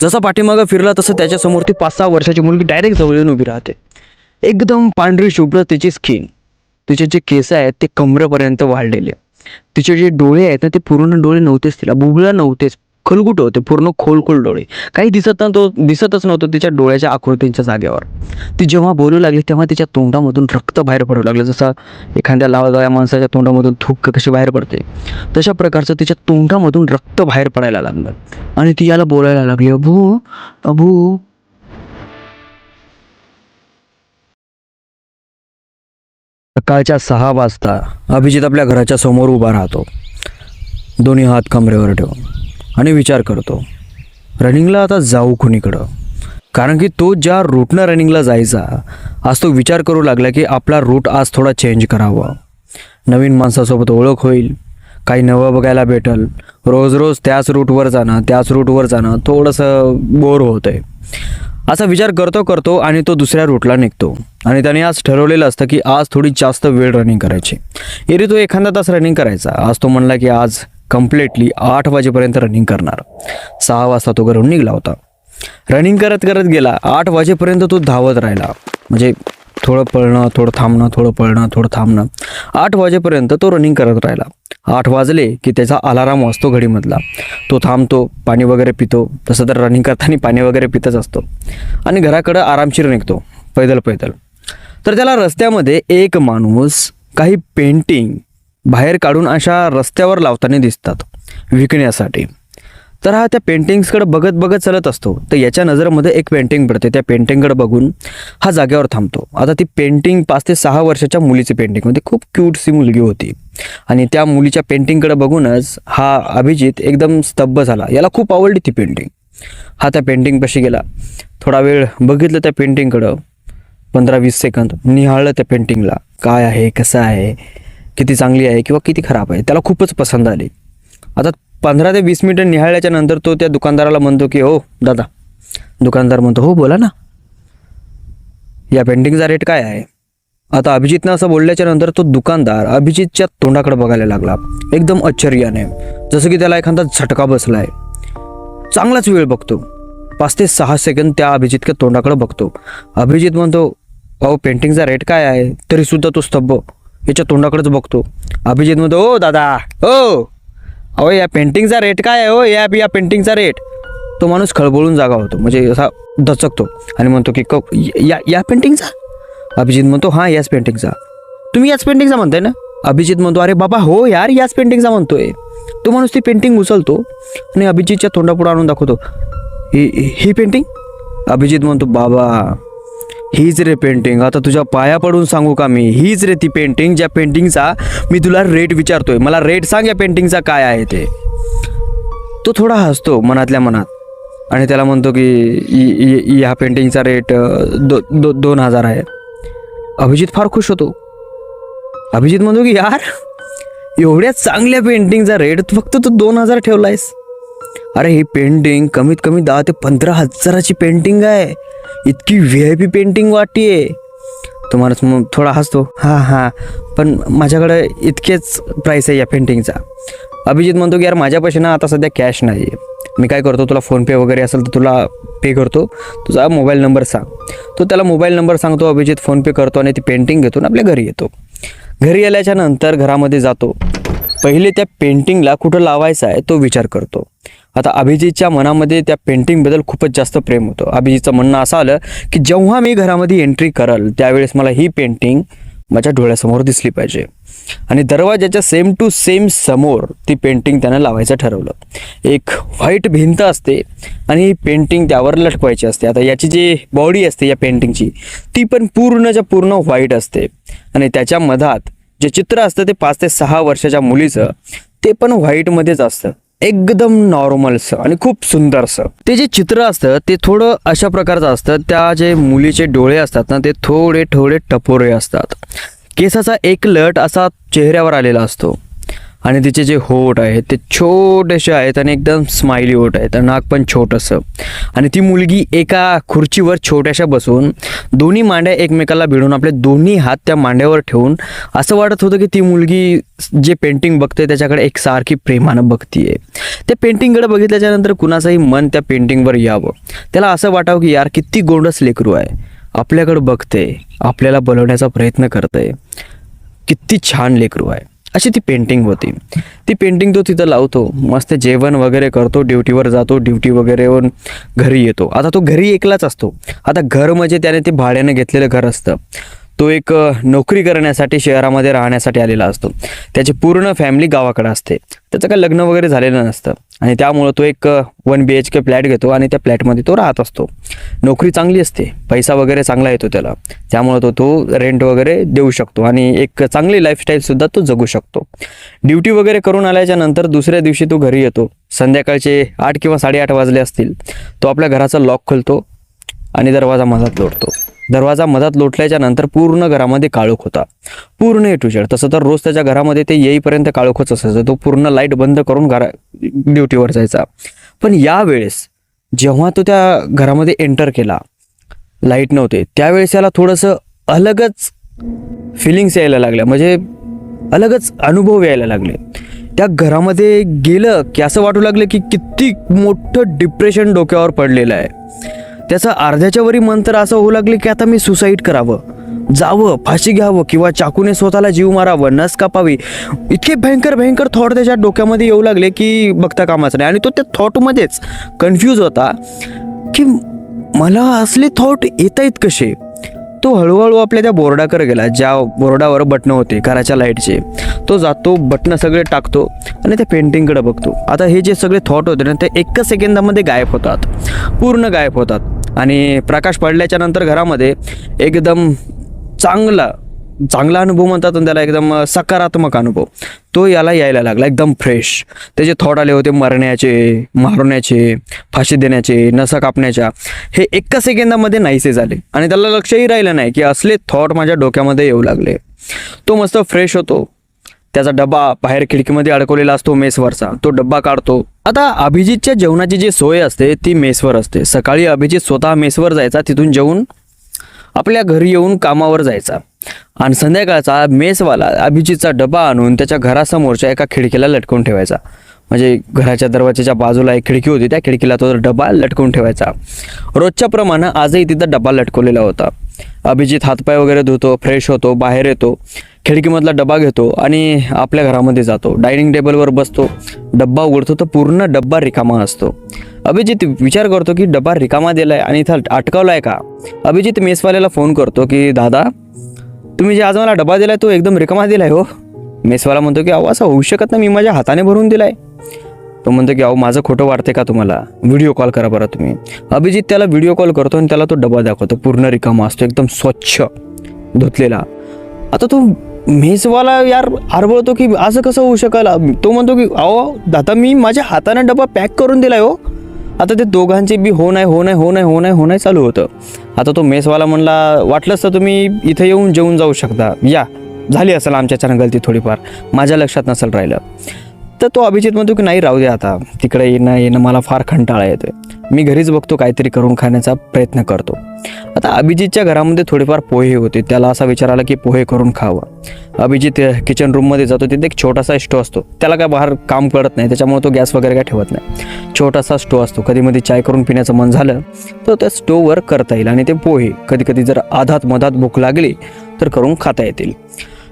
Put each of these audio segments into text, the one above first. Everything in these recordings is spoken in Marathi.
जसा पाठीमागं फिरला तसं त्याच्यासमोर ती पाच सहा वर्षाची मुलगी डायरेक्ट जवळ येऊन उभी राहते. एकदम पांढरी शुभ्र तिची स्किन तिचे जे केस आहेत ते कमरेपर्यंत वाढलेले. तिचे जे डोळे आहेत ना ते पूर्ण डोळे नव्हतेच तिला. बुबळा नव्हतेच. खलगुट होते पूर्ण खोलखोल डोळे. काही दिसत तो दिसतच नव्हतं तिच्या डोळ्याच्या आकृतींच्या जागेवर. ती जेव्हा बोलू लागली तेव्हा तिच्या तोंडामधून रक्त बाहेर पडू लागलं. जसं एखाद्या लावाजाया माणसाच्या तोंडामधून थुक्क कशी बाहेर पडते तशा प्रकारचं तिच्या तोंडामधून रक्त बाहेर पडायला लागलं. आणि ती याला बोलायला लागली अबू अबू. सकाळच्या सहा वाजता अभिजित आपल्या घराच्या समोर उभा राहतो. दोन्ही हात कमरेवर ठेवून. आणि विचार करतो. रनिंगला आता जाऊ कुणीकडं? कारण की तो ज्या रूटनं रनिंगला जायचा आज तो विचार करू लागला की आपला रूट आज थोडा चेंज करावा. नवीन माणसासोबत ओळख होईल काही नवं बघायला भेटल. रोज रोज त्याच रूटवर जाणं त्याच रूटवर जाणं थोडंसं बोर होतं आहे असा विचार करतो करतो आणि तो दुसऱ्या रूटला निघतो. आणि त्याने आज ठरवलेलं असतं की आज थोडी जास्त वेळ रनिंग करायची. एरी तो एखादा तास रनिंग करायचा. आज तो म्हणला की आज कम्प्लिटली आठ वाजेपर्यंत रनिंग करणार. सहा वाजता तो घरून निघला होता. रनिंग करत करत गेला. आठ वाजेपर्यंत तो धावत राहिला. म्हणजे थोडं पळणं थोडं थांबणं थोडं पळणं थोडं थांबणं. आठ वाजेपर्यंत तो रनिंग करत राहिला. आठ वाजले की त्याचा अलाराम वाजतो घडीमधला. तो थांबतो पाणी वगैरे पितो. तसं तर रनिंग करताना पाणी वगैरे पितच असतो. आणि घराकडं आरामशीर निघतो. पैदल पैदल. तर त्याला रस्त्यामध्ये एक माणूस काही पेंटिंग बाहेर काढून अशा रस्त्यावर लावताना दिसतात विकण्यासाठी. तर हा त्या पेंटिंग्सकडे बघत बघत चालत असतो. तर याच्या नजरेमध्ये एक पेंटिंग पडते. त्या पेंटिंगकडे बघून हा जागेवर थांबतो. आता ती पेंटिंग पाच ते सहा वर्षाच्या मुलीची पेंटिंग होती. खूप क्यूटशी मुलगी होती. आणि त्या मुलीच्या पेंटिंगकडे बघूनच हा अभिजित एकदम स्तब्ध झाला. याला खूप आवडली ती पेंटिंग हा त्या पेंटिंगपाशी गेला. थोडा वेळ बघितलं त्या पेंटिंगकडं पंधरा वीस सेकंद निहाळलं त्या पेंटिंगला काय आहे? कसं आहे? किती चांगली आहे किंवा किती खराब आहे त्याला खूपच पसंत आली. आता पंधरा ते वीस मिनटं निहाळल्याच्या नंतर तो त्या दुकानदाराला म्हणतो की हो दादा. दुकानदार म्हणतो हो बोला ना. या पेंटिंगचा रेट काय आहे? आता अभिजितनं असं बोलल्याच्या नंतर तो दुकानदार अभिजितच्या तोंडाकडे बघायला लागला. एकदम आश्चर्याने जसं की त्याला एखादा झटका बसलाय. चांगलाच वेळ बघतो. पाच ते सहा सेकंद त्या अभिजितच्या तोंडाकडे बघतो. अभिजित म्हणतो अहो पेंटिंगचा रेट काय आहे? तरी सुद्धा तो स्तब्ध. याच्या तोंडाकडेच बघतो. अभिजित म्हणतो ओ दादा ओ अहो या पेंटिंगचा रेट काय आहे? हो या या पेंटिंगचा रेट तो माणूस खळबळून जागा होतो म्हणजे असा दचकतो आणि म्हणतो की क या या पेंटिंगचा अभिजित म्हणतो हां याच पेंटिंगचा तुम्ही याच पेंटिंगचा म्हणताय ना? अभिजित म्हणतो अरे बाबा हो यार याच पेंटिंगचा म्हणतोय. तो माणूस ती पेंटिंग उचलतो आणि अभिजितच्या तोंडापुढे आणून दाखवतो ही ही पेंटिंग अभिजित म्हणतो बाबा हीच रे पेंटिंग आता तुझ्या पाया पडून सांगू का मी? हीच रे ती पेंटिंग ज्या पेंटिंगचा मी तुला रेट विचारतोय. मला रेट सांग या पेंटिंगचा काय आहे ते. तो थोडा हसतो मनातल्या मनात. आणि त्याला म्हणतो की इ- ह्या पेंटिंगचा रेट दो, दो दोन हजार आहे. अभिजित फार खुश होतो. अभिजित म्हणतो की यार एवढ्या चांगल्या पेंटिंगचा रेट फक्त तू दोन हजार ठेवलायस. अरे ही पेंटिंग कमीत कमी दहा ते पंधरा हजाराची पेंटिंग आहे. इतकी व्ही आय पी पेंटिंग वाटते तो मग थोडा हसतो. हां हां. पण माझ्याकडे इतकेच प्राईस आहे या पेंटिंगचा अभिजित म्हणतो की यार माझ्यापाशी ना आता सध्या कॅश नाही आहे मी काय करतो तुला फोनपे वगैरे असेल तर तुला पे करतो. तुझा मोबाईल नंबर सांग. तो त्याला मोबाईल नंबर सांगतो अभिजित फोनपे करतो आणि ती पेंटिंग घेतो आणि आपल्या घरी येतो. घरी आल्याच्यानंतर घरामध्ये जातो. पहिले त्या पेंटिंगला कुठं लावायचा आहे तो विचार करतो. आता अभिजितच्या मनामध्ये त्या पेंटिंगबद्दल खूपच जास्त प्रेम होतं. अभिजितचं म्हणणं असं आलं की जेव्हा मी घरामध्ये एंट्री करल त्यावेळेस मला ही पेंटिंग माझ्या डोळ्यासमोर दिसली पाहिजे. आणि दरवाजाच्या सेम टू सेम समोर ती पेंटिंग त्यानं लावायचं ठरवलं. एक व्हाईट भिंत असते आणि ही पेंटिंग त्यावर लटकवायची असते. आता याची जी बॉडी असते या पेंटिंगची ती पण पूर्णच्या पूर्ण व्हाईट असते. आणि त्याच्या मधात जे चित्र असतं ते पाच ते सहा वर्षाच्या मुलीचं ते पण व्हाईटमध्येच असतं. एकदम नॉर्मलसं आणि खूप सुंदरसं ते जे चित्र असतं ते थोडं अशा प्रकारचं असतं. त्या जे मुलीचे डोळे असतात ना ते थोडे थोडे टपोरे असतात. केसाचा एक लट असा चेहऱ्यावर आलेला असतो. आणि तिचे जे होठ आहेत ते छोटेसे आहेत आणि एकदम स्माइली होट आहेत. आणि नाक पण छोटंसं. आणि ती मुलगी एका खुर्चीवर छोट्याशा बसून दोन्ही मांड्या एकमेकाला भिडून आपले दोन्ही हात त्या मांड्यावर ठेवून असं वाटत होतं की ती मुलगी जे पेंटिंग बघते त्याच्याकडे एक सारखी प्रेमानं बघतीये. त्या पेंटिंगकडे बघितल्याच्यानंतर कुणाचंही मन त्या पेंटिंगवर यावं. त्याला असं वाटावं की यार किती गोंडस लेकरू आहे. आपल्याकडं बघते आपल्याला बोलवण्याचा प्रयत्न करते किती छान लेकरू आहे. अशी ती पेंटिंग होती. ती पेंटिंग तो तिथं लावतो. मस्त जेवण वगैरे करतो ड्युटीवर जातो ड्युटी वगैरेवर घरी येतो. आता तो घरी एकलाच असतो. आता घर म्हणजे त्याने ते भाड्याने घेतलेलं घर असतं. तो एक नोकरी करण्यासाठी शहरामध्ये राहण्यासाठी आलेला असतो. त्याची पूर्ण फॅमिली गावाकडे असते. त्याचं काय लग्न वगैरे झालेलं नसतं. आणि त्यामुळं तो एक one B H K flat घेतो आणि त्या फ्लॅटमध्ये तो राहत असतो. नोकरी चांगली असते. पैसा वगैरे चांगला येतो त्याला. त्यामुळं तो तो रेंट वगैरे देऊ शकतो आणि एक चांगली लाईफस्टाईलसुद्धा तो जगू शकतो. ड्युटी वगैरे करून आल्याच्यानंतर दुसऱ्या दिवशी तो घरी येतो. संध्याकाळचे आठ किंवा साडेआठ वाजले असतील तो आपल्या घराचा लॉक खोलतो आणि दरवाजा मधात लोडतो दरवाजा मधात लोटल्याच्या नंतर पूर्ण घरामध्ये काळोख होता. पूर्ण ए टू तसं तर रोज त्याच्या घरामध्ये ते येईपर्यंत काळोखच असायचं. तो पूर्ण लाइट बंद करून घरा ड्युटीवर जायचा. पण यावेळेस जेव्हा तो त्या घरामध्ये एंटर केला लाइट नव्हते त्यावेळेस याला थोडंसं अलगच फिलिंग्स यायला लागल्या. म्हणजे अलगच अनुभव यायला लागले. त्या घरामध्ये गेलं की असं वाटू लागलं की किती मोठं डिप्रेशन डोक्यावर पडलेलं आहे. त्याचं अर्ध्याच्या वरी मन तर असं होऊ लागले की आता मी सुसाईड करावं. जावं फाशी घ्यावं किंवा चाकूने स्वतःला जीव मारावं नस कापावी. इतके भयंकर भयंकर थॉट त्याच्या डोक्यामध्ये येऊ लागले की बघता कामाचं नाही. आणि तो त्या थॉटमध्येच कन्फ्यूज होता की मला असले थॉट येत आहेत कसे? तो हळूहळू आपल्या त्या बोर्डाकडे गेला ज्या बोर्डावर बटणं होते घराच्या लाईटचे. तो जातो बटणं सगळे टाकतो आणि त्या पेंटिंगकडे बघतो. आता हे जे सगळे थॉट होते ना ते एकच सेकंदामध्ये गायब होतात. पूर्ण गायब होतात. आणि प्रकाश पडल्याच्या नंतर घरामध्ये एकदम चांगला चांगला अनुभव म्हणतात आणि त्याला एकदम सकारात्मक अनुभव. तो याला यायला लागला एकदम फ्रेश त्याचे थॉट आले होते मरण्याचे मारण्याचे फाशी देण्याचे नसा कापण्याच्या. हे एका सेकंदामध्ये नाहीसे झाले. आणि त्याला लक्षही राहिलं नाही की असले थॉट माझ्या डोक्यामध्ये येऊ लागले. तो मस्त फ्रेश होतो. त्याचा डबा बाहेर खिडकीमध्ये अडकवलेला असतो मेसवरचा. तो डब्बा काढतो. आता अभिजितच्या जेवणाची जी सोय असते ती मेसवर असते. सकाळी अभिजित स्वतः मेसवर जायचा तिथून जेवून आपल्या घरी येऊन कामावर जायचा. आणि संध्याकाळचा मेसवाला अभिजितचा डबा आणून त्याच्या घरासमोरच्या एका खिडकीला लटकवून ठेवायचा. म्हणजे घराच्या दरवाजाच्या बाजूला एक खिडकी होती त्या खिडकीला तो डबा लटकवून ठेवायचा. रोजच्या प्रमाणे आजही तिथं डबा लटकवलेला होता. अभिजित हातपाय वगैरे धुतो फ्रेश होतो बाहेर येतो. खिडकीमधला डबा घेतो आणि आपल्या घरामध्ये जातो. डायनिंग टेबलवर बसतो. डब्बा उघडतो तर पूर्ण डब्बा रिकामा असतो. अभिजित विचार करतो की डब्बा रिकामा दिलाय आणि इथं अटकावलाय का? अभिजित मेसवाल्याला फोन करतो की दादा तुम्ही जे आज मला डबा दिलाय तो एकदम रिकामा दिलाय हो. मेसवाला म्हणतो की अहो असं होऊ शकत नाही. मी माझ्या हाताने भरून दिलाय. तो म्हणतो की अहो माझं खोटं वाटते का तुम्हाला? व्हिडिओ कॉल करा बरं तुम्ही. अभिजित त्याला व्हिडिओ कॉल करतो आणि त्याला तो डबा दाखवतो. पूर्ण रिकामा असतो. एकदम स्वच्छ धुतलेला. आता तो मेसवाला यार आरबळतो की असं कसं होऊ शकाल? तो म्हणतो की अहो दादा मी माझ्या हाताने डबा पॅक करून दिलाय हो. आता ते दोघांचे बी हो नाही हो नाही हो नाही हो नाही हो नाही चालू होतं. आता तो मेसवाला म्हणला वाटलंच तर तुम्ही इथं येऊन जेवून जाऊ शकता. या झाली असेल आमच्याच्यानं गलती थोडीफार. माझ्या लक्षात नसेल राहिलं. तर तो अभिजित म्हणतो की नाही राहू दे आता. तिकडे येणं येणं मला फार कंटाळा येतोय. मी घरीच बघतो काहीतरी करून खाण्याचा प्रयत्न करतो. आता अभिजितच्या घरामध्ये थोडेफार पोहे होते. त्याला असा विचार आला की पोहे करून खावं. अभिजित किचन रूममध्ये जातो. तिथे एक छोटासा स्टो असतो. त्याला काय बाहेर काम कळत नाही. त्याच्यामुळे तो गॅस वगैरे काय ठेवत नाही. छोटासा स्टो असतो. कधी मध्ये चाय करून पिण्याचं मन झालं तर त्या स्टोवर करता येईल. आणि ते पोहे कधी कधी जर आधात मधात भूक लागली तर करून खाता येतील.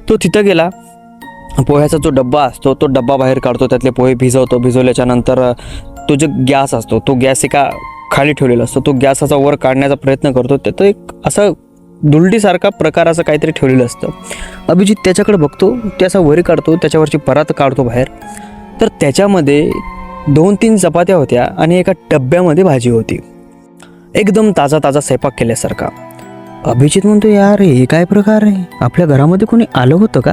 तो तिथं गेला. पोह्याचा जो डब्बा असतो तो डब्बा बाहेर काढतो त्यातले पोहे भिजवतो भिजवल्याच्या नंतर तो जो गॅस असतो तो गॅस एका खाली ठेवलेला असतो तो गॅसाचा वर काढण्याचा प्रयत्न करतो. त्यात एक असं दुलटीसारखा प्रकार असं काहीतरी ठेवलेलं असतं. अभिजित त्याच्याकडे बघतो ते असा वरी काढतो त्याच्यावरची परात काढतो बाहेर. तर त्याच्यामध्ये दोन तीन चपात्या होत्या आणि एका डब्यामध्ये भाजी होती. एकदम ताजा ताजा स्वयंपाक केल्यासारखा. अभिजित म्हणतो यार हे काय प्रकार आहे? आपल्या घरामध्ये कोणी आलं होतं का?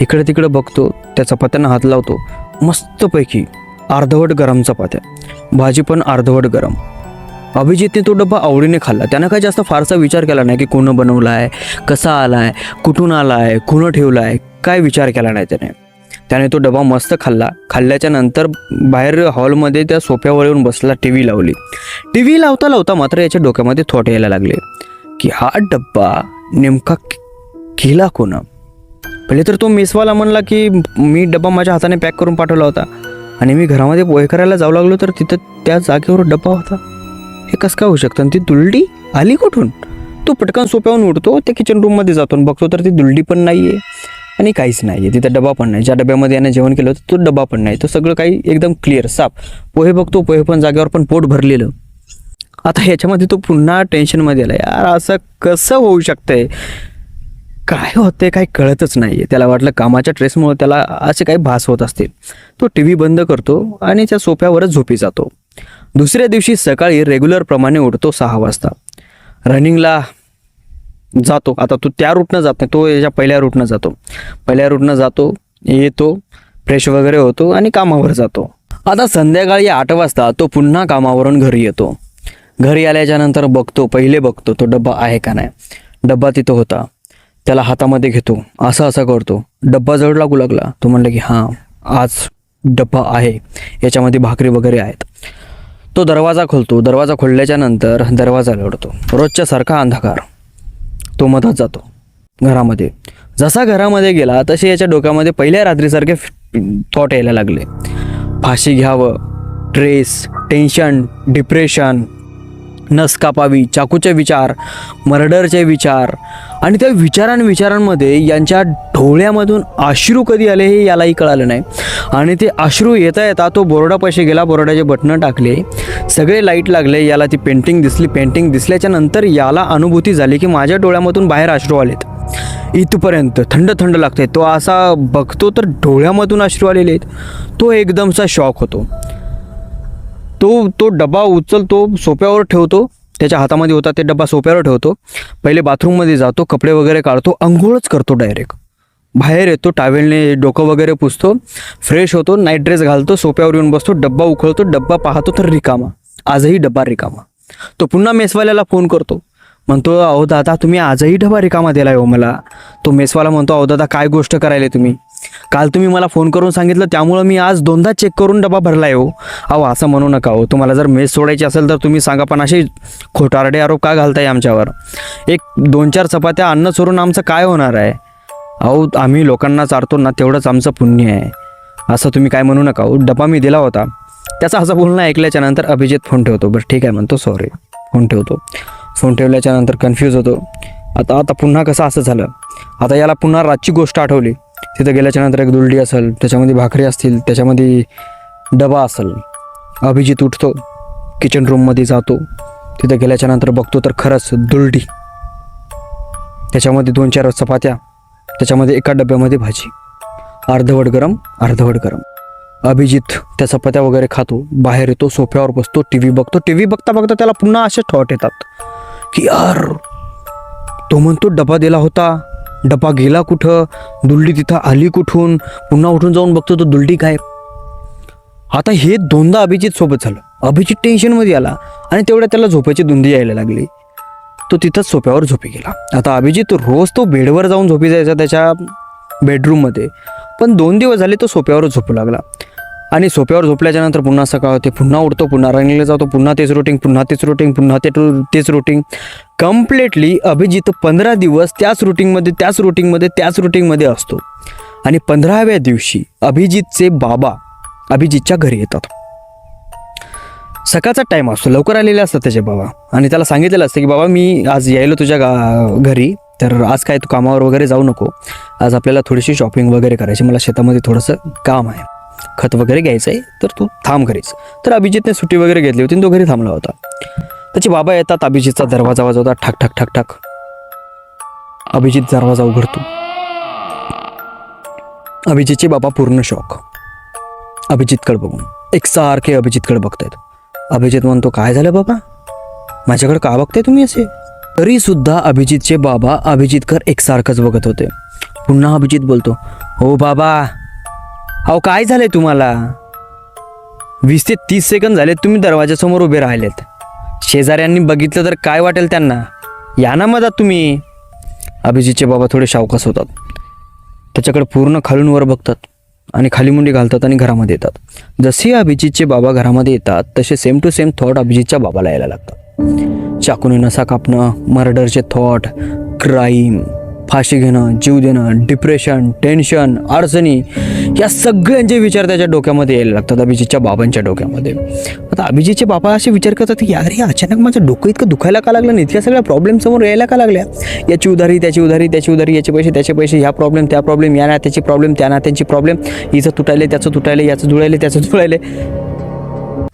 इकडे तिकडे बघतो त्या चपात्यांना हात लावतो. मस्तपैकी अर्धवट गरम चपात्या. भाजी पण अर्धवट गरम. अभिजितने तो डब्बा आवडीने खाल्ला. त्यानं काही जास्त फारसा विचार केला नाही की कोणं बनवला आहे कसा आला आहे कुठून आला आहे कुणं ठेवला आहे काय विचार केला नाही त्याने. त्याने तो डबा मस्त खाल्ला. खाल्ल्याच्या नंतर बाहेर हॉलमध्ये त्या सोफ्यावर येऊन बसला टी व्ही लावली. टी व्ही लावता लावता मात्र याच्या डोक्यामध्ये थोट यायला लागले की हा डब्बा नेमका केला कोणा? पहिले तर तो मेसवाला म्हणला की मी डबा माझ्या हाताने पॅक करून पाठवला होता. आणि मी घरामध्ये पोहे करायला जाऊ लागलो तर तिथं त्या जागेवर डब्बा होता. हे कसं काय होऊ शकतं? आणि ती दुलडी आली कुठून? तो पटकन सोप्याहून उठतो त्या किचन रूममध्ये जातो आणि बघतो तर ती दुलडी पण नाही आहे आणि काहीच नाही आहे तिथं डबा पण नाही. ज्या डब्यामध्ये याने जेवण केलं होतं तो डबा पण नाही. तो सगळं काही एकदम क्लिअर साफ. पोहे बघतो पोहे पण जागेवर पण पोट भरलेलं. आता ह्याच्यामध्ये तो पुन्हा टेन्शनमध्ये आला. यार असं कसं होऊ शकतंय? काय होते काय कळतच नाही आहे त्याला वाटलं कामाच्या ट्रेसमुळे त्याला असे काही भास होत असतील. तो टी व्ही बंद करतो आणि त्या सोफ्यावरच झोपी जातो. दुसऱ्या दिवशी सकाळी रेग्युलरप्रमाणे उठतो सहा वाजता. रनिंगला जातो. आता तो त्या रूटनं जात नाही तो याच्या पहिल्या रूटनं जातो. पहिल्या रूटनं जातो येतो फ्रेश वगैरे होतो आणि कामावर जातो. आता संध्याकाळी आठ वाजता तो पुन्हा कामावरून घरी येतो. घरी आल्याच्यानंतर बघतो पहिले बघतो तो डब्बा आहे का नाही. डब्बा तिथं होता. त्याला हातामध्ये घेतो. असं असं करतो. डब्बा जड लागू लागला. तो म्हणला की हां आज डब्बा आहे. याच्यामध्ये भाकरी वगैरे आहेत. तो दरवाजा खोलतो. दरवाजा खोलल्याच्या नंतर दरवाजा लढतो. रोजच्या सारखा अंधकार. तो मधात जातो. घरामध्ये. जसा घरामध्ये गेला तसे याच्या डोक्यामध्ये पहिल्या रात्रीसारखे थॉट यायला लागले. फाशी घ्यावं. ट्रेस टेन्शन डिप्रेशन नस कापावी चाकूचे विचार मर्डरचे विचार आणि त्या विचारां विचारांमध्ये यांच्या डोळ्यामधून अश्रू कधी आले हे यालाही कळालं नाही. आणि ते अश्रू येता येता तो बोर्डापाशी गेला बोर्डाचे बटणं टाकले सगळे लाइट लागले याला ती पेंटिंग दिसली पेंटिंग दिसल्याच्या नंतर याला अनुभूती झाली की माझ्या डोळ्यामधून बाहेर अश्रू आलेत. इथपर्यंत थंड थंड लागते तो असा बघतो तर डोळ्यामधून अश्रू आलेले आहेत. तो एकदमचा शॉक होतो. तो तो डबा उचलतो सोप्यावर ठेवतो. त्याच्या हातामध्ये होता ते डबा सोप्यावर ठेवतो. पहिले बाथरूममध्ये जातो कपडे वगैरे काढतो अंघोळच करतो डायरेक्ट. बाहेर येतो टावेलने डोकं वगैरे पुसतो फ्रेश होतो नाईट ड्रेस घालतो सोप्यावर येऊन बसतो डब्बा उखळतो डब्बा पाहतो तर रिकामा. आजही डब्बा रिकामा. तो पुन्हा मेसवाल्याला फोन करतो. म्हणतो अहो दादा तुम्ही आजही डबा रिकामा दिलाय हो मला. तो मेसवाला म्हणतो अहो दादा काय गोष्ट करायला तुम्ही? काल तुम्ही मला फोन करून सांगितलं त्यामुळं मी आज दोनदा चेक करून डबा भरलाय हो. अहो असं म्हणू नका हो. तुम्हाला जर मेस सोडायची असेल तर तुम्ही सांगा पण असे खोटारडे आरोप का घालताय आमच्यावर? एक दोन चार चपात्या अन्न चोरून आमचं काय होणार आहे? अहो आम्ही लोकांना चारतो ना तेवढंच आमचं पुण्य आहे. असं तुम्ही काय म्हणू नका हो. डबा मी दिला होता. त्याचा असं बोलणं ऐकल्याच्या नंतर अभिजित फोन ठेवतो. बरं ठीक आहे म्हणतो सॉरी. फोन ठेवतो. फोन ठेवल्याच्या नंतर कन्फ्यूज होतो. आता आता पुन्हा कसं असं झालं? आता याला पुन्हा रातची गोष्ट आठवली. तिथं गेल्याच्यानंतर एक दुलडी असेल त्याच्यामध्ये भाकरी असतील त्याच्यामध्ये डबा असेल. अभिजित उठतो किचन रूममध्ये जातो. तिथं गेल्याच्यानंतर बघतो तर खरंच दुलडी. त्याच्यामध्ये दोन चार चपात्या त्याच्यामध्ये एका डब्यामध्ये भाजी. अर्धवट गरम अर्धवट गरम. अभिजित त्या चपात्या वगैरे खातो. बाहेर येतो सोफ्यावर बसतो टी व्ही बघतो. टी व्ही बघता बघता त्याला पुन्हा असे थॉट येतात की यार तो म्हणतो डबा दिला होता. डबा गेला कुठं? दुलडी तिथं आली कुठून? पुन्हा उठून जाऊन बघतो तो दुलडी काय. आता हे दोनदा अभिजित सोबत झालं. अभिजित टेन्शनमध्ये आला आणि तेवढ्या त्याला झोपायची धुंदी यायला लागली. तो तिथंच सोप्यावर झोपी गेला. आता अभिजित रोज तो बेडवर जाऊन झोपी जायचा त्याच्या बेडरूममध्ये पण दोन दिवस झाले तो सोप्यावर झोपू लागला. आणि सोप्यावर झोपल्याच्यानंतर पुन्हा सकाळ होते पुन्हा उठतो पुन्हा रनिंगला जातो पुन्हा तेच रुटीन पुन्हा तेच रुटीन पुन्हा ते तेच रुटीन कम्प्लिटली अभिजित पंधरा दिवस त्याच रुटीनमध्ये त्याच रुटीनमध्ये त्याच रुटीनमध्ये असतो. आणि पंधराव्या दिवशी अभिजितचे बाबा अभिजितच्या घरी येतात. सकाळचा टाईम असतो लवकर आलेले असतात त्याचे बाबा. आणि त्याला सांगितलेलं असतं की बाबा मी आज यायलो तुझ्या गा घरी तर आज काय तू कामावर वगैरे जाऊ नको. आज आपल्याला थोडीशी शॉपिंग वगैरे करायची मला शेतामध्ये थोडंसं काम आहे. खत वगैरे घ्यायचं आहे तर तू थांब घरीच. तर अभिजितने सुट्टी वगैरे घेतली होती आणि तो घरी थांबला होता. त्याचे बाबा येतात अभिजितचा दरवाजा वाजवता ठक ठक ठक ठक. अभिजित दरवाजा उघडतो. अभिजितचे बाबा पूर्ण शॉक. अभिजितकडे बघून. एकसारखे अभिजितकडे बघतायत. अभिजित म्हणतो काय झालं बाबा? माझ्याकडे का बघताय तुम्ही असे? तरी सुद्धा अभिजितचे बाबा अभिजितकर एकसारखंच बघत होते. पुन्हा अभिजित बोलतो हो बाबा अहो काय झालंय तुम्हाला? वीस ते तीस सेकंद झाले तुम्ही दरवाजासमोर उभे राहिलेत. शेजाऱ्यांनी बघितलं तर काय वाटेल त्यांना? या ना मधात तुम्ही. अभिजितचे बाबा थोडे शावकास होतात. त्याच्याकडे पूर्ण खालून वर बघतात आणि खाली मुंडी घालतात आणि घरामध्ये येतात. जसे अभिजितचे बाबा घरामध्ये येतात तसे सेम टू सेम थॉट अभिजितच्या बाबाला यायला लागतात. चाकूने नसा कापणं मर्डरचे थॉट क्राईम फाशी घेणं जीव देणं डिप्रेशन टेन्शन अडचणी या सगळ्यांचे विचार त्याच्या डोक्यामध्ये यायला लागतात अभिजितच्या बाबांच्या डोक्यामध्ये. आता अभिजितचे बाबा असे विचार करतात की यार हे अचानक माझं डोकं इतकं दुखायला का लागलं नाही? इतक्या सगळ्या प्रॉब्लेम समोर यायला का लागल्या? याची उधारी त्याची उधारी त्याची उधारी याचे पैसे त्याचे पैसे ह्या प्रॉब्लेम त्या प्रॉब्लेम या नात्याची प्रॉब्लेम त्या नात्यांची प्रॉब्लेम हिचं तुटायले त्याचं तुटायले याचं जुळायले त्याचं जुळायले.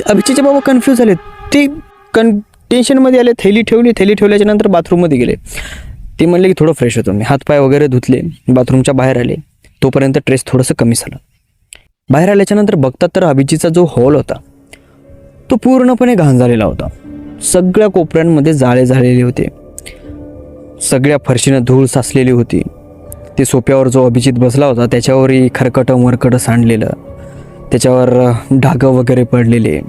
अभिजितचे बाबा कन्फ्यूज झाले. ते कन टेन्शनमध्ये आले थैली ठेवली थैली ठेवल्याच्या नंतर बाथरूममध्ये गेले. ते म्हणले की थोडं फ्रेश होतो. मी हातपाय वगैरे धुतले बाथरूमच्या बाहेर आले. तोपर्यंत ट्रेस थोडंसं कमी झालं. बाहेर आल्याच्यानंतर बघतात तर अभिजीतचा जो हॉल होता तो पूर्णपणे घाण झालेला होता. सगळ्या कोपऱ्यांमध्ये जाळे झालेले होते. सगळ्या फरशीनं धूळ साचलेली होती. ते सोप्यावर जो अभिजित बसला होता त्याच्यावरही खरकटं मरकटं सांडलेलं. त्याच्यावर डागं वगैरे पडलेले.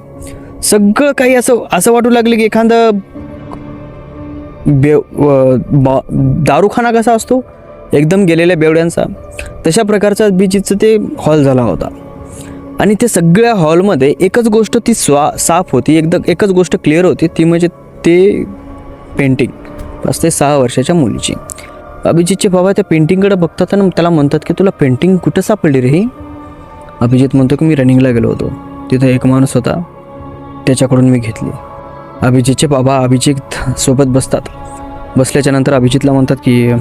सगळं काही असं असं वाटू लागलं की एखादं बेव बा दारूखाना कसा असतो? एकदम गेलेल्या बेवड्यांचा. तशा प्रकारचा बीचीचं ते हॉल झाला होता. आणि ते सगळ्या हॉलमध्ये एकच गोष्ट ती स्वा साफ होती एकदम एकच गोष्ट क्लिअर होती ती म्हणजे ते पेंटिंग पाच ते सहा वर्षाच्या मुलीची. अभिजितचे बाबा त्या पेंटिंगकडे बघतात आणि त्याला म्हणतात की तुला पेंटिंग कुठं सापडली रे ही? अभिजित म्हणतो की मी रनिंगला गेलो होतो. तिथं एक माणूस होता. त्याच्याकडून मी घेतली. अभिजितचे बाबा अभिजित सोबत बसतात. बसल्याच्यानंतर अभिजितला म्हणतात की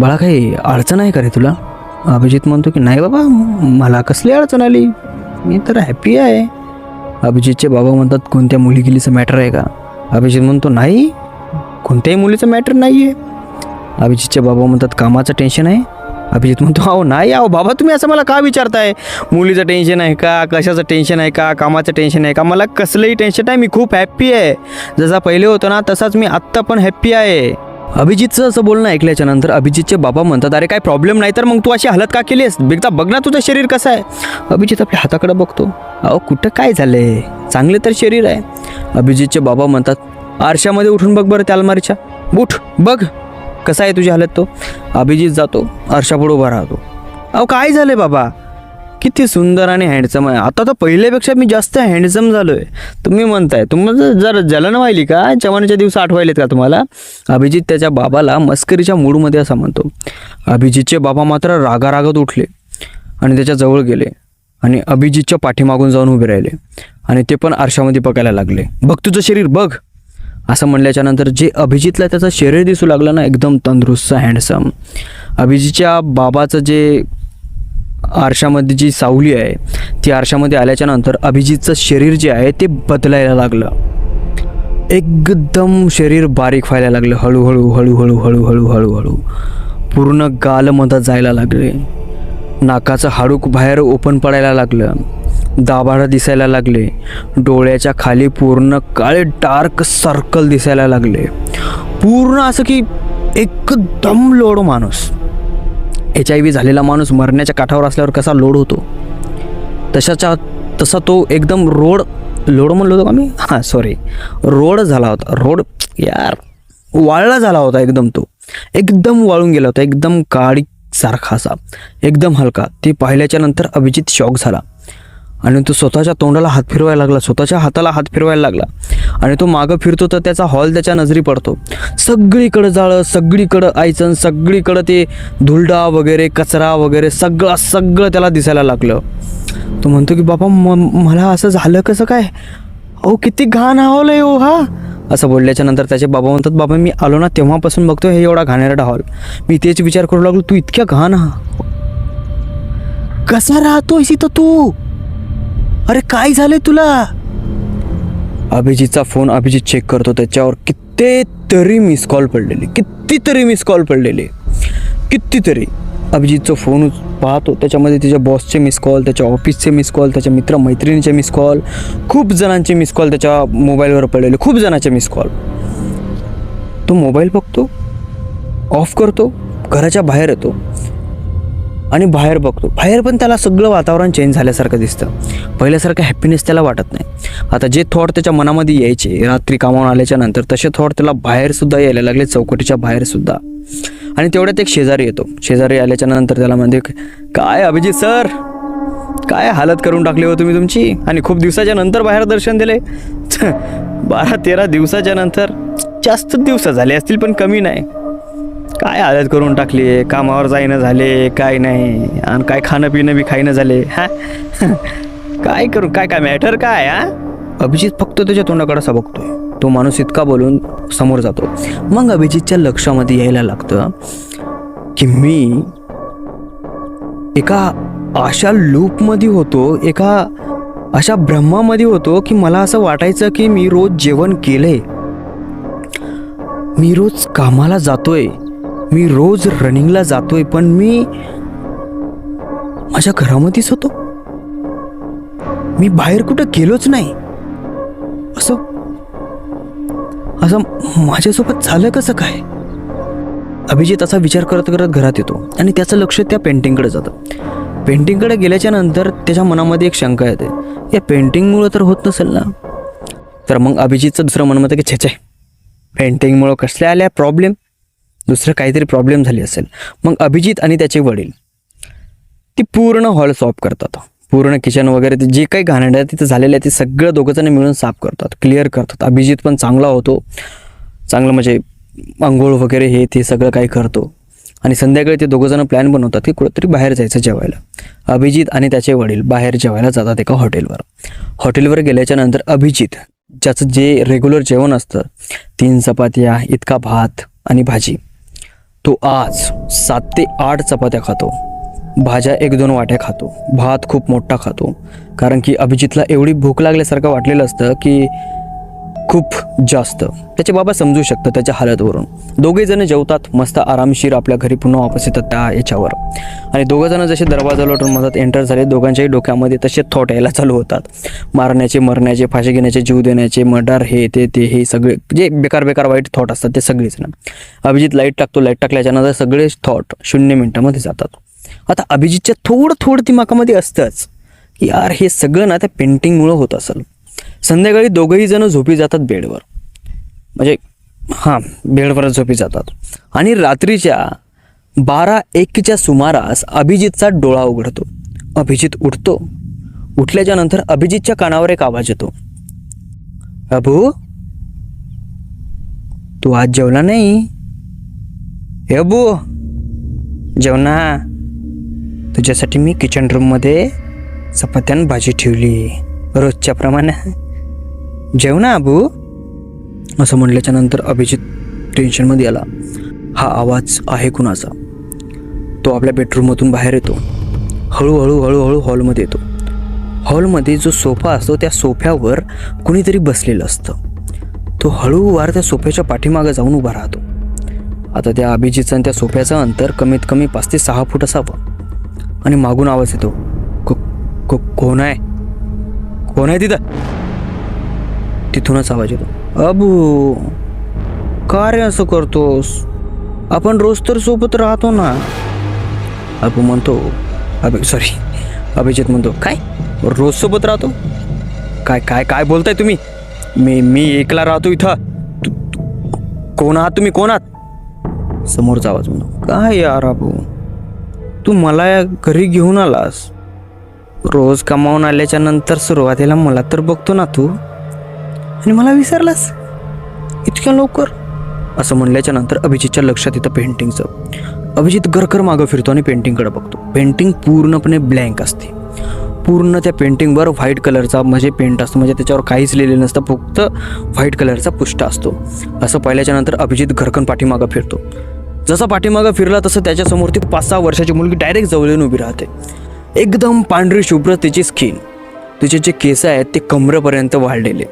बाळा काही अडचण आहे का रे तुला? अभिजित म्हणतो की नाही बाबा मला कसली अडचण आली? मी तर हॅपी आहे. अभिजितचे बाबा म्हणतात कोणत्या मुली गेलीचं मॅटर आहे का? अभिजित म्हणतो नाही कोणत्याही मुलीचं मॅटर नाही आहे अभिजितचे बाबा म्हणतात कामाचं टेन्शन आहे. अभिजित म्हणतो अहो नाही अहो बाबा तुम्ही असं मला का विचारताय? मुलीचं टेन्शन आहे का? कशाचं टेन्शन आहे का? कामाचं टेन्शन आहे का? मला कसलंही टेन्शन आहे मी खूप हॅप्पी आहे. जसा पहिले होतो ना तसाच मी आत्ता पण हॅप्पी आहे. अभिजितचं असं बोलणं ऐकल्याच्या नंतर अभिजितचे बाबा म्हणतात अरे काय प्रॉब्लेम नाही तर मग तू अशी हालत का केली आहेस एकदा बघ ना तुझं शरीर कसं आहे. अभिजित आपल्या हाताकडे बघतो. अहो कुठं काय झालं आहे चांगले तर शरीर आहे. अभिजितचे बाबा म्हणतात आरशामध्ये उठून बघ बरं त्या अलमारीच्या उठ बघ. कसा आहे तुझी हालत तो? अभिजित जातो आरशापुढे उभा राहतो. अहो काय झालंय बाबा? किती सुंदर आणि हँडसम आहे. आता तर पहिल्यापेक्षा मी जास्त हँडसम झालो आहे तुम्ही म्हणताय तुम्हाला जर जलन व्हायली का? चवानच्या दिवस आठवायलेत का तुम्हाला? अभिजित त्याच्या बाबाला मस्करीच्या मूडमध्ये असं म्हणतो. अभिजितचे बाबा मात्र रागारागत उठले आणि त्याच्याजवळ गेले आणि अभिजितच्या पाठीमागून जाऊन उभे राहिले आणि ते पण आरशामध्ये बघायला लागले. बघ तुझं शरीर बघ. असं म्हणल्याच्या नंतर जे अभिजितला त्याचं शरीर दिसू लागलं ना एकदम तंदुरुस्त हँडसम अभिजितच्या बाबाचं जे आरशामध्ये जी सावली आहे ती आरशामध्ये आल्याच्यानंतर अभिजितचं शरीर जे आहे ते बदलायला लागलं. एकदम शरीर बारीक व्हायला लागलं. हळूहळू हळूहळू हळूहळू हळूहळू. पूर्ण गालमध्ये जायला लागले. नाकाचं हाडूक बाहेर ओपन पडायला लागलं. दाभाडं दिसायला लागले. डोळ्याच्या खाली पूर्ण काळे डार्क सर्कल दिसायला लागले. पूर्ण असं की एकदम लोड माणूस. एच आय व्ही झालेला माणूस मरण्याच्या काठावर असल्यावर कसा लोड होतो? तशाच्या तसा तो एकदम रोड लोड म्हणलो होतो का मी? हां सॉरी रोड झाला होता. रोड यार वाळला झाला होता एकदम तो. एकदम वाळून गेला होता. एकदम काळी सारखा असा. एकदम हलका. ते पाहिल्याच्या नंतर अभिजित शॉक झाला. आणि तो स्वतःच्या तोंडाला हात फिरवायला लागला स्वतःच्या हाताला हात फिरवायला लागला. आणि तो मागं फिरतो तर त्याचा हॉल त्याच्या नजरी पडतो. सगळीकडं जाळं सगळीकडं आयचन सगळीकडं ते धुलडा वगैरे कचरा वगैरे सगळं सगळं त्याला दिसायला लागलं. तो म्हणतो की बाबा म मला असं झालं कसं काय? अहो किती घाण हॉल आहे हो हा. असं बोलल्याच्या नंतर त्याचे बाबा म्हणतात बाबा मी आलो ना तेव्हापासून बघतो हे एवढा घाणेरडा हॉल. मी तेच विचार करू लागलो तू इतक्या घाण हा कसा राहतोयस इथं तू? अरे काय झालंय तुला? अभिजितचा फोन अभिजित चेक करतो त्याच्यावर कितीतरी मिस कॉल पडलेले. कितीतरी मिस कॉल पडलेले. कितीतरी. अभिजितचा फोन पाहतो. त्याच्यामध्ये त्याच्या बॉसचे मिस कॉल त्याच्या ऑफिसचे मिस कॉल त्याच्या मित्रमैत्रिणीचे मिस कॉल खूप जणांचे मिस कॉल त्याच्या मोबाईलवर पडलेले. खूप जणांचे मिस कॉल तो मोबाईल बघतो ऑफ करतो घराच्या बाहेर येतो. आणि बाहेर बघतो. बाहेर पण त्याला सगळं वातावरण चेंज झाल्यासारखं दिसतं. पहिल्यासारखं हॅपीनेस त्याला वाटत नाही. आता जे थॉट त्याच्या मनामध्ये यायचे रात्री कामावून आल्याच्यानंतर तसे थॉट त्याला बाहेरसुद्धा यायला लागले चौकटीच्या बाहेरसुद्धा आणि तेवढ्यात एक शेजारी येतो. शेजारी आल्याच्यानंतर त्याला म्हणते काय अभिजित सर काय हालत करून टाकली हो तुम्ही तुमची? आणि खूप दिवसाच्या नंतर बाहेर दर्शन दिले. बारा तेरा दिवसाच्या नंतर जास्त दिवस झाले असतील पण कमी नाही. काय हालत करून टाकली? आहे कामावर जाईनं झाले काय नाही. आणि काय खाणं पिणं बी खाईनं झाले हा? काय करू? काय काय मॅटर काय हा? अभिजित फक्त त्याच्या तोंडाकडे असा बघतोय तो माणूस इतका बोलून समोर जातो. मग अभिजितच्या लक्षामध्ये यायला लागतं की मी एका अशा लूपमध्ये होतो एका अशा ब्रह्मामध्ये होतो की मला असं वाटायचं की मी रोज जेवण केलंय. मी रोज कामाला जातोय. मी रोज रनिंगला जातोय पण मी माझ्या घरामध्येच होतो. मी बाहेर कुठं गेलोच नाही. असं असं माझ्यासोबत झालं कसं काय? अभिजित असा विचार करत करत घरात येतो आणि त्याचं लक्ष त्या पेंटिंगकडे जातं. पेंटिंगकडे गेल्याच्यानंतर त्याच्या मनामध्ये एक शंका येते. या पेंटिंगमुळं तर होत नसेल ना? तर मग अभिजितचं दुसरं मन म्हणतं की छेचे पेंटिंगमुळं कसल्या आल्या प्रॉब्लेम दुसरं काहीतरी प्रॉब्लेम झाली असेल. मग अभिजित आणि त्याचे वडील. ती पूर्ण हॉल सॉफ करतात. पूर्ण किचन वगैरे ते जे काही घाणेरडं आहे तिथं झालेलं आहे ते सगळं दोघंजण मिळून साफ करतात. क्लिअर करतात. अभिजित पण चांगला होतो. चांगलं म्हणजे आंघोळ वगैरे हे ते सगळं काही करतो. आणि संध्याकाळी ते दोघंजण प्लॅन बनवतात की कुठंतरी बाहेर जायचं जेवायला. अभिजित आणि त्याचे वडील बाहेर जेवायला जातात एका हॉटेलवर हॉटेलवर गेल्याच्यानंतर अभिजित ज्याचं जे रेग्युलर जेवण असतं तीन चपात्या इतका भात आणि भाजी तो आज सात ते आठ चपात्या खातो. भाज्या एक दोन वाट्या खातो. भात खूप मोठा खातो. कारण की अभिजितला एवढी भूक लागल्यासारखं वाटलेलं असतं की खूप जास्त. त्याचे बाबा समजू शकतं त्याच्या हालतवरून. दोघे जण जेवतात मस्त आरामशीर आपल्या घरी पुन्हा वापस येतात त्या याच्यावर. आणि दोघं जण जसे दरवाजा लोटून मधात एंटर झाले दोघांच्याही डोक्यामध्ये तसे थॉट यायला चालू होतात. मारण्याचे मरण्याचे फाशी घेण्याचे जीव देण्याचे मर्डर हे ते ते हे सगळे जे बेकार बेकार वाईट थॉट असतात ते सगळेजण अभिजित लाइट टाकतो लाइट टाकल्याच्यानंतर सगळेच थॉट शून्य मिनिटामध्ये जातात. आता अभिजितच्या थोडं थोडं दिमाकामध्ये असतंच. की यार हे सगळं ना त्या पेंटिंगमुळं होत असेल. संध्याकाळी दोघंही जण झोपी जातात बेडवर. म्हणजे हां बेडवरच झोपी जातात. आणि रात्रीच्या बारा एकच्या सुमारास अभिजितचा डोळा उघडतो. अभिजित उठतो. उठल्याच्या नंतर अभिजितच्या कानावर एक आवाज येतो. अबू तू आज जेवला नाही? हे अबू जेवणा तुझ्यासाठी मी किचन रूममध्ये चपात्यान भाजी ठेवली. रोजच्याप्रमाणे जेव ना अबू? असं म्हटल्याच्या नंतर अभिजित टेन्शनमध्ये आला. हा आवाज आहे कुणाचा? तो आपल्या बेडरूममधून बाहेर येतो. हळूहळू हळूहळू हॉलमध्ये येतो. हॉलमध्ये जो सोफा असतो त्या सोफ्यावर कुणीतरी बसलेलं असतं. तो हळूवार त्या सोफ्याच्या पाठीमागे जाऊन उभा राहतो. आता त्या अभिजितचं आणि त्या सोफ्याचं अंतर कमीत कमी पाच ते सहा फूट असावं. आणि मागून आवाज येतो. को, को, कोण आहे? कोण आहे तिथं? तिथूनच आवाज येतो. अबू का रे असं करतोस? आपण रोज तर सोबत राहतो ना? अबू म्हणतो अभि सॉरी अभिजित म्हणतो काय? रोज सोबत राहतो? काय काय काय बोलताय तुम्ही? मी मी एकला राहतो इथं. कोण आहात तुम्ही? कोण आहात? समोरचा आवाज म्हणतो काय यार अबू? तू मला या घरी घेऊन आलास. रोज कमावून आल्याच्यानंतर सुरुवातीला मला तर बघतो ना तू. आणि मला विसरलास? इतक्या लवकर? असं म्हणल्याच्या नंतर अभिजितच्या लक्षात येतं पेंटिंगचं अभिजित गरकर मागं फिरतो आणि पेंटिंगकडे बघतो. पेंटिंग पूर्णपणे ब्लँक असते. पूर्ण त्या पेंटिंगवर व्हाईट कलरचा म्हणजे पेंट असतो. म्हणजे त्याच्यावर काहीच लिहिलेलं नसतं. फक्त व्हाईट कलरचा पुष्ट असतो. असं पाहिल्याच्या नंतर अभिजित घरकन पाठीमागं फिरतो. जसा पाठीमागं फिरला तसं त्याच्यासमोर ती पाच सहा वर्षाची मुलगी डायरेक्ट जवळ येऊन उभी राहते. एकदम पांढरी शुभ्र तिची स्किन तिचे जे केस आहेत ते कमरेपर्यंत वाढलेले.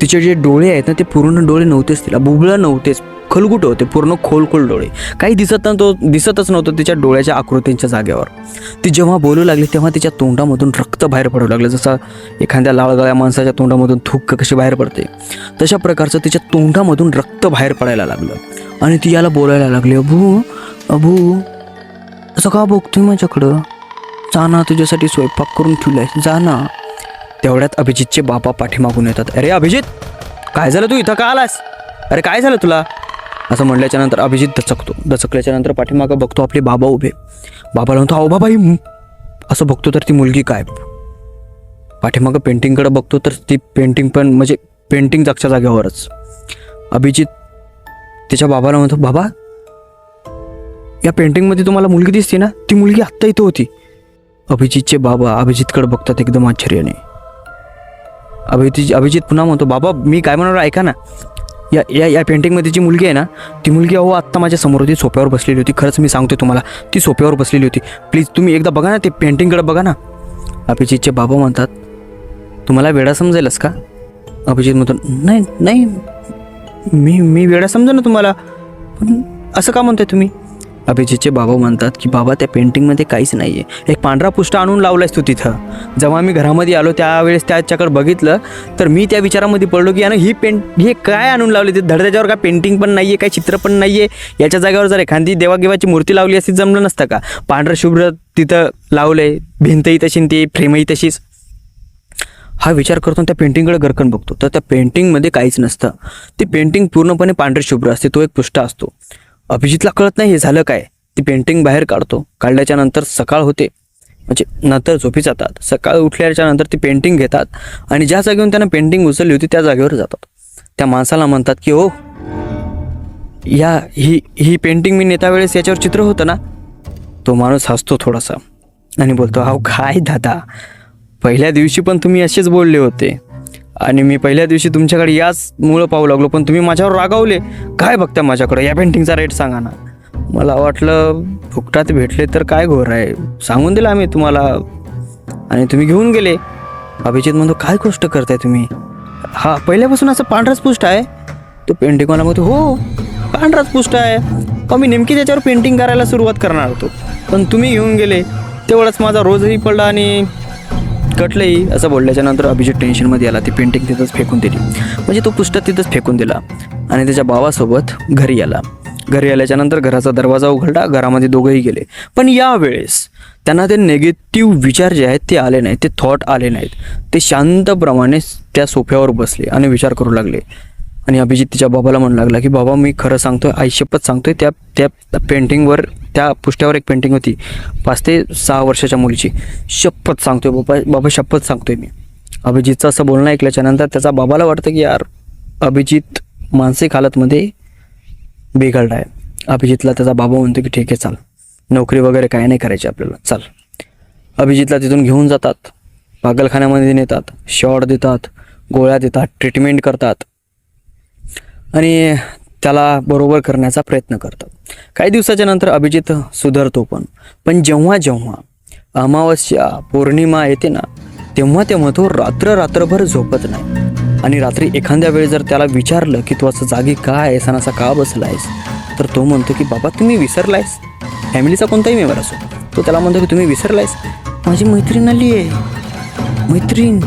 तिचे जे डोळे आहेत ना ते पूर्ण डोळे नव्हतेच तिला. बुबळं नव्हतेच. खलगुट होते पूर्ण खोल खोल डोळे. काही दिसत नव्हतं दिसतच नव्हतं तिच्या डोळ्याच्या आकृतींच्या जागेवर. ती जेव्हा बोलू लागली तेव्हा तिच्या तोंडामधून रक्त बाहेर पडू लागलं. जसं एखाद्या लाळगळ्या माणसाच्या तोंडामधून थुक्क कशी बाहेर पडते तशा प्रकारचं तिच्या तोंडामधून रक्त बाहेर पडायला लागलं. आणि ती याला बोलायला लागली अबू अबू असं का बघतोय माझ्याकडं? जा ना तुझ्यासाठी स्वयंपाक करून ठेवलाय. जा ना. तेवढ्यात अभिजितचे बाबा पाठीमागून येतात. अरे अभिजित काय झालं तू? इथं का आलास? अरे काय झालं तुला? असं म्हटल्याच्या नंतर अभिजित दचकतो. दचकल्याच्या नंतर पाठीमागं बघतो आपले बाबा उभे. बाबाला म्हणतो अहो बाबा ही असं बघतो तर ती मुलगी काय पाठीमागं पेंटिंगकडे बघतो तर ती पेंटिंग पण म्हणजे पेंटिंग जागच्या जागेवरच. अभिजित तिच्या बाबाला म्हणतो बाबा या पेंटिंगमध्ये तुम्हाला मुलगी दिसते ना? ती मुलगी आत्ता इथं होती. अभिजितचे बाबा अभिजितकडे बघतात एकदम आश्चर्याने. अभिजित अभिजित पुन्हा म्हणतो बाबा मी काय म्हणणार ऐका ना. या या या पेंटिंगमध्ये जी मुलगी आहे ना ती मुलगी अहो आत्ता माझ्यासमोर होती सोप्यावर बसलेली होती. खरंच मी सांगतो तुम्हाला ती सोप्यावर बसलेली होती. प्लीज तुम्ही एकदा बघा ना ते पेंटिंगकडे बघा ना. अभिजितचे बाबा म्हणतात तुम्हाला वेडा समजेलच का? अभिजित म्हणतो नाही नाही. मी मी वेडा समजा ना तुम्हाला पण असं का म्हणताय तुम्ही? अभिजितचे बाबा म्हणतात की बाबा त्या पेंटिंगमध्ये काहीच नाही आहे एक पांढरा पुष्ट आणून लावलायस तू तिथं. जेव्हा मी घरामध्ये आलो त्यावेळेस त्याच्याकडे बघितलं तर मी त्या विचारामध्ये पडलो की यानं ही पेंट हे काय आणून लावले? ते धडत्याच्यावर काय पेंटिंग पण नाही आहे काय चित्र पण नाही आहे याच्या जागेवर जर एखादी देवागेवाची मूर्ती लावली असती जमलं नसतं का? पांढरं शुभ्र तिथं लावलंय भिंतही तशी ती फ्रेमही तशीच. हा विचार करतो आणि त्या पेंटिंगकडे गरकन बघतो. तर त्या पेंटिंगमध्ये काहीच नसतं. ती पेंटिंग पूर्णपणे पांढरे शुभ्र असते तो एक पृष्ठ असतो. अभिजितला कळत नाही हे झालं काय? ती पेंटिंग बाहेर काढतो. काढल्याच्या नंतर सकाळ होते. म्हणजे नंतर झोपी जातात. सकाळ उठल्याच्या नंतर ती पेंटिंग घेतात आणि ज्या जागेवरून त्यांना पेंटिंग उचलली होती त्या जागेवर जातात. त्या माणसाला म्हणतात की हो या ही ही पेंटिंग मी नेता वेळेस याच्यावर चित्र होतं ना? तो माणूस हसतो थोडासा आणि बोलतो अहो काय दादा? पहिल्या दिवशी पण तुम्ही असेच बोलले होते. आणि मी पहिल्या दिवशी तुमच्याकडे याच मुळं पाहू लागलो पण तुम्ही माझ्यावर रागावले. काय बघता माझ्याकडे? या पेंटिंगचा रेट सांगा ना. मला वाटलं फुकटात भेटले तर काय घोर आहे? सांगून दिलं आम्ही तुम्हाला. आणि तुम्ही घेऊन गेले. अभिजित म्हणतो काय गोष्ट करताय तुम्ही? हा पहिल्यापासून असं पांढराच पुष्ट आहे. तो पेंटिंग मला म्हणतो हो पांढराच पुष्ट आहे. पण मी नेमकी त्याच्यावर पेंटिंग करायला सुरुवात करणार होतो. पण तुम्ही घेऊन गेले. तेवढंच माझा रोजही पडला आणि कटलंही असं बोलल्याच्यानंतर अभिजित टेन्शनमध्ये आला. ती पेंटिंग तिथंच फेकून दिली. म्हणजे तो पुस्तक तिथंच फेकून दिला. आणि त्याच्या भावासोबत घरी आला. घरी आल्याच्यानंतर घराचा दरवाजा उघडला. घरामध्ये दोघंही गेले. पण यावेळेस त्यांना ते नेगेटिव्ह विचार जे आहेत ते आले नाहीत. ते थॉट आले नाहीत. ते शांतप्रमाणे त्या सोफ्यावर बसले आणि विचार करू लागले. आणि अभिजित तिच्या बाबाला म्हणू लागला की बाबा मी खरं सांगतोय आई शपथ सांगतोय त्या त्या पेंटिंगवर त्या पुष्ट्यावर एक पेंटिंग होती पाच ते सहा वर्षाच्या मुलीची. शपथ सांगतोय बाबा बाबा शपथ सांगतोय मी. अभिजितचं असं बोलणं ऐकल्याच्यानंतर त्याचा बाबाला वाटतं की यार अभिजित मानसिक हालतमध्ये बिघडला आहे. अभिजितला त्याचा बाबा म्हणतो की ठीक आहे चाल. नोकरी वगैरे काय नाही करायची आपल्याला. चाल. अभिजितला तिथून घेऊन जातात. पागलखान्यामध्ये नेतात. शॉट देतात. गोळ्या देतात. ट्रीटमेंट करतात. आणि त्याला बरोबर करण्याचा प्रयत्न करतात काही दिवसाच्या नंतर अभिजित सुधारतो पण. पण जेव्हा जेव्हा अमावस्या पौर्णिमा येते ना तेव्हा तेव्हा तो रात्र रात्रभर झोपत नाही. आणि रात्री एखाद्या वेळी जर त्याला विचारलं की तू असं जागी का आहेस आणि असा का बसलायस? तर तो म्हणतो की बाबा तुम्ही विसरलायस. फॅमिलीचा कोणताही मेंबर असो तो त्याला म्हणतो की तुम्ही विसरलायस. माझी मैत्रीण आली आहे मैत्रीण.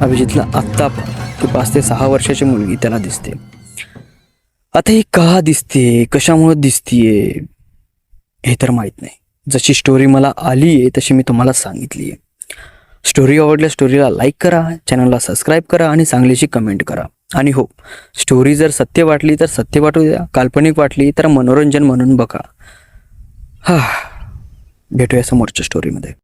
अभिजितला आत्ता की पाच ते सहा वर्षाची मुलगी त्याला दिसते. आता ही का दिसते? कशामुळे दिसतीये? हे तर माहीत नाही. जशी स्टोरी मला आली आहे तशी मी तुम्हाला सांगितली आहे स्टोरी आवडल्या स्टोरीला लाईक करा चॅनलला सबस्क्राईब करा आणि चांगलीशी कमेंट करा. आणि हो स्टोरी जर सत्य वाटली तर सत्य वाटू द्या. काल्पनिक वाटली तर मनोरंजन म्हणून बघा. हा भेटूया समोरच्या स्टोरीमध्ये